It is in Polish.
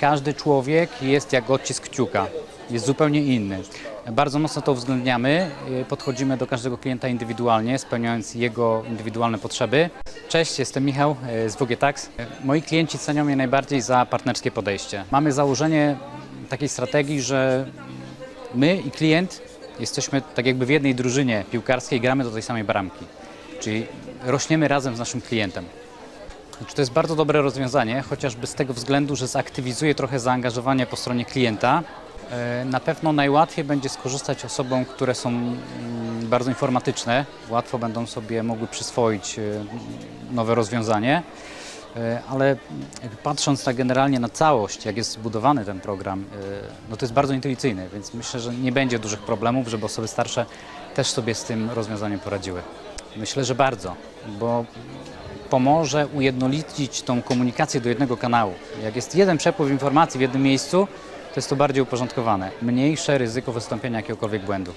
każdy człowiek jest jak odcisk kciuka, jest zupełnie inny. Bardzo mocno to uwzględniamy, y, podchodzimy do każdego klienta indywidualnie, spełniając jego indywidualne potrzeby. Cześć, jestem Michał y, z WG Tax. Moi klienci cenią mnie najbardziej za partnerskie podejście. Mamy założenie takiej strategii, że my i klient jesteśmy tak jakby w jednej drużynie piłkarskiej, gramy do tej samej bramki. Czyli rośniemy razem z naszym klientem. To jest bardzo dobre rozwiązanie, chociażby z tego względu, że zaktywizuje trochę zaangażowanie po stronie klienta. E, Na pewno najłatwiej będzie skorzystać osobom, które są mm, bardzo informatyczne, łatwo będą sobie mogły przyswoić e, nowe rozwiązanie, E, ale patrząc tak generalnie na całość, jak jest zbudowany ten program, no to jest bardzo intuicyjny, więc myślę, że nie będzie dużych problemów, żeby osoby starsze też sobie z tym rozwiązaniem poradziły. Myślę, że bardzo, bo pomoże ujednolicić tą komunikację do jednego kanału. Jak jest jeden przepływ informacji w jednym miejscu, to jest to bardziej uporządkowane. Mniejsze ryzyko wystąpienia jakiegokolwiek błędu.